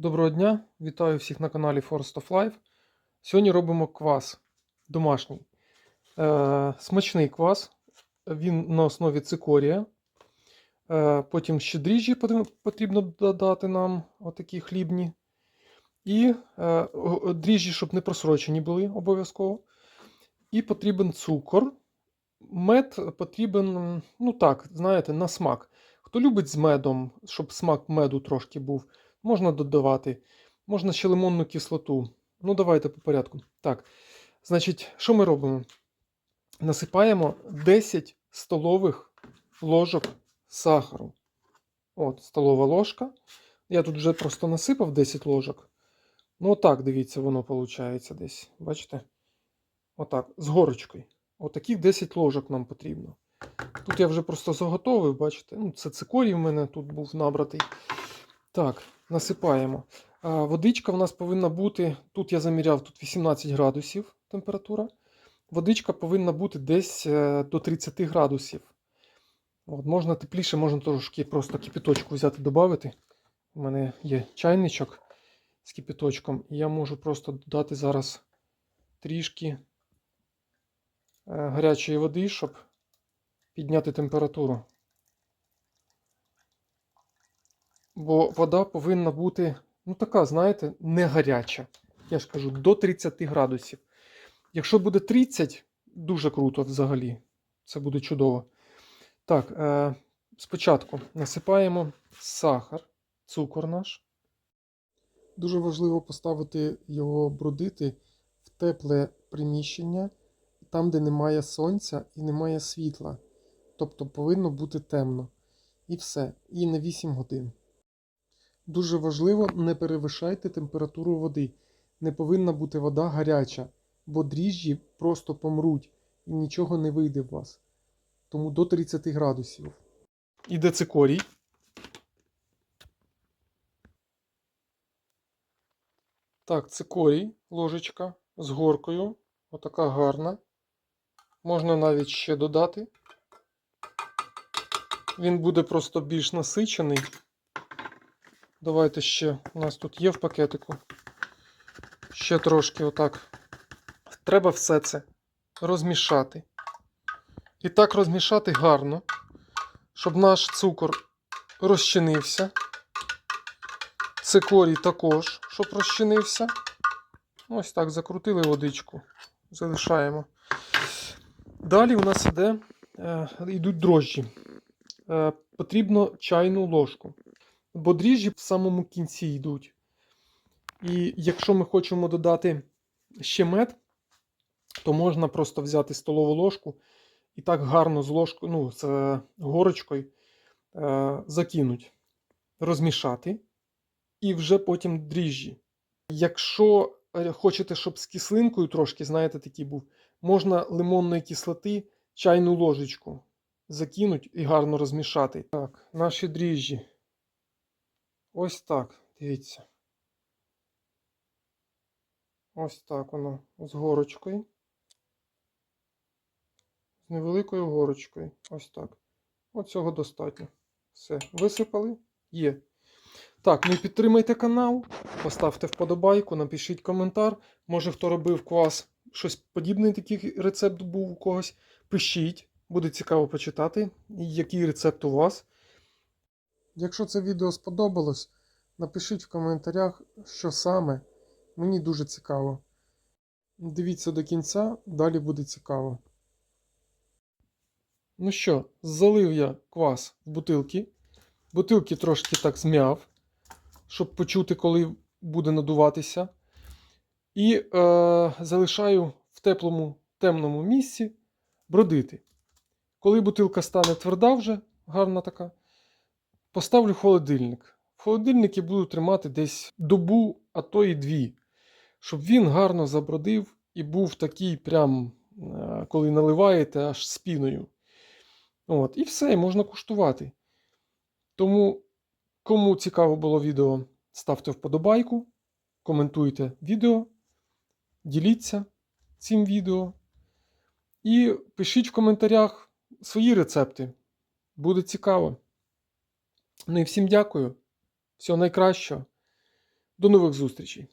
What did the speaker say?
Доброго дня, вітаю всіх на каналі Forest of Life. Сьогодні робимо квас домашній. Е, смачний квас. Він на основі цикорія. Е, потім ще дріжджі потрібно- додати нам, отакі хлібні. І е, дріжджі, щоб не просрочені були обов'язково. І потрібен цукор. Мед потрібен, ну так, знаєте, на смак. Хто любить з медом, щоб смак меду трошки був, можна додавати. Можна ще лимонну кислоту. Ну, давайте по порядку. Так, значить, що ми робимо? Насипаємо 10 столових ложок сахару. От, столова ложка. Я тут вже просто насипав 10 ложок. Ну, отак, дивіться, воно виходить десь. Бачите? Отак, з горочкою. Отаких 10 ложок нам потрібно. Тут я вже просто заготовив, бачите? Ну, це цикорій в мене тут був набратий. Так, насипаємо. Водичка в нас повинна бути. Тут я заміряв тут 18 градусів температура. Водичка повинна бути десь е, до 30 градусів. От, можна тепліше, можна трошки просто кипяточку взяти, додати. У мене є чайничок з кипяточком, і я можу просто додати зараз трішки е, гарячої води, щоб підняти температуру. Бо вода повинна бути, ну така, знаєте, не гаряча. Я ж кажу, до 30 градусів. Якщо буде 30, дуже круто взагалі. Це буде чудово. Так, е, спочатку насипаємо сахар, цукор наш. Дуже важливо поставити його брудити в тепле приміщення, там, де немає сонця і немає світла. Тобто повинно бути темно. І все. І на 8 годин. Дуже важливо, не перевишайте температуру води. Не повинна бути вода гаряча, бо дріжджі просто помруть і нічого не вийде в вас. Тому до 30 градусів. Іде цикорій. Так, цикорій, ложечка з горкою. Отака гарна. Можна навіть ще додати. Він буде просто більш насичений. Давайте ще. У нас тут є в пакетику. Ще трошки отак. Треба все це розмішати. І так розмішати гарно, щоб наш цукор розчинився. Цикорій також, щоб розчинився. Ось так закрутили водичку. Залишаємо. Далі у нас іде, е, йдуть дрожжі. Е, потрібно чайну ложку. Бо дріжджі в самому кінці йдуть. І якщо ми хочемо додати ще мед, то можна просто взяти столову ложку і так гарно з ложкою, ну, з е, горочкою е, закинуть, розмішати, і вже потім дріжджі. Якщо е, хочете, щоб з кислинкою трошки, знаєте, такий був, можна лимонної кислоти чайну ложечку закинуть і гарно розмішати. Так, наші дріжджі. Ось так, дивіться. Ось так воно з горочкою. З невеликою горочкою. Ось так. Цього достатньо. Все, висипали? Є. Так, ну і підтримайте канал, поставте вподобайку, напишіть коментар. Може, хто робив квас, щось подібне, такий рецепт був у когось. Пишіть, буде цікаво почитати, який рецепт у вас. Якщо це відео сподобалось, напишіть в коментарях, що саме. Мені дуже цікаво. Дивіться до кінця, далі буде цікаво. Ну що, залив я квас в бутилки. Бутилки трошки так зм'яв, щоб почути, коли буде надуватися. І е, залишаю в теплому темному місці бродити. Коли бутилка стане тверда вже, гарна така, поставлю холодильник. В холодильнику буду тримати десь добу, а то і дві, щоб він гарно забродив і був такий, прям, е, коли наливаєте, аж з піною. От, І все, можна куштувати. Тому, кому цікаво було відео, ставте вподобайку, коментуйте відео, діліться цим відео. І пишіть в коментарях свої рецепти. Буде цікаво. Ну і всім дякую. Всього найкращого. До нових зустрічей!